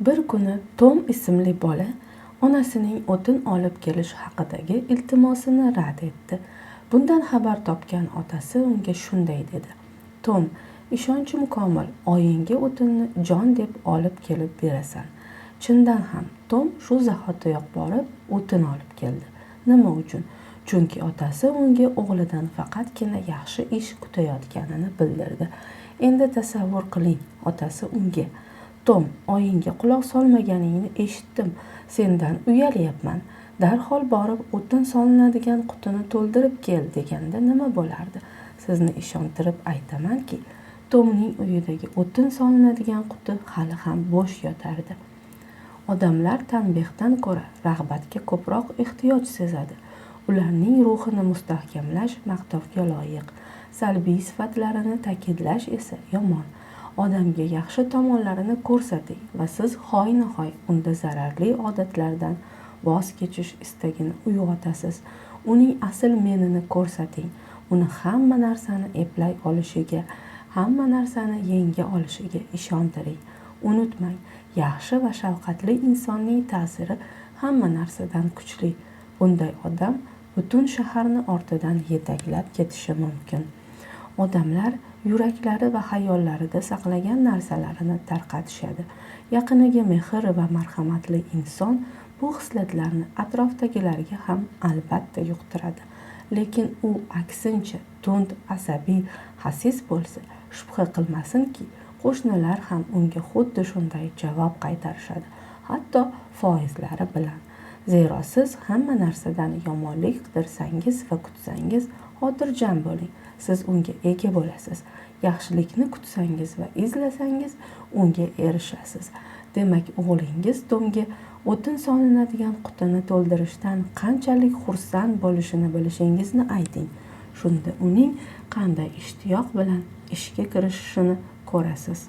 bir kuni tom ismli bola onasining o'tin olib kelish haqidagi iltimosini rad etdi. Bundan xabar topgan otasi unga shunday dedi. Tom ishonchim komil. Oyingga o'tinni jon deb olib kelib berasan. Chindan ham tom shu zahotiyoq borib o'tin olib keldi. Nima uchun? Chunki otasi unga o'g'lidan faqatgina yaxshi ish kutayotganini bildirdi. Endi tasavvur qiling otasi unga tom oyingga quloq solmaganingni eshitdim. Sendan uyalyapman. Darhol borib o'tin solinadigan qutini to'ldirib kel deganda nima bo'lardi? Sizni ishontirib aytamanki tomning uyidagi o'tin solinadigan quti hali ham bo'sh yotardi. Odamlar tanbehdan ko'ra rag'batga ko'proq ehtiyoj sezadi. Ularning ruhini mustahkamlash maqtovga loyiq. Salbiy sifatlarini ta'kidlash esa yomon. Odamga yaxshi tomonlarini ko'rsating va siz hoynahoy unda zararli odatlardan voz kechish istagini uyg'otasiz. Uning asl menini ko'rsating uni hamma narsani eplay olishiga hamma narsani yenga olishiga ishontiring. Unutmang yaxshi va shafqatli insonning ta'siri hamma narsadan kuchli. Bunday odam butun shaharni ortidan yetaklab ketishi mumkin. Odamlar yuraklari va xayollarida saqlagan narsalarini tarqatishadi. Yaqiniga mehr va marhamatli inson bu xislatlarni atrofdagilarga ham albatta yuqtiradi. Lekin u aksincha tund asabiy hasis bo'lsa shubha qilmasinki qo'shnilar ham unga xuddi shunday javob qaytarishadi hatto foizlari bilan. Zero siz hamma narsadan yomonlik qidirsangiz va kutsangiz xotirjam bo'ling. Siz unga ega bo'lasiz. Yaxshilikni kutsangiz va izlasangiz unga erishasiz. Demak o'g'lingiz tomga o'tin solinadigan qutini to'ldirishdan qanchalik xursand bo'lishini bilishingizni ayting. Shunda uning qanday ishtiyoq bilan ishga kirishishini ko'rasiz.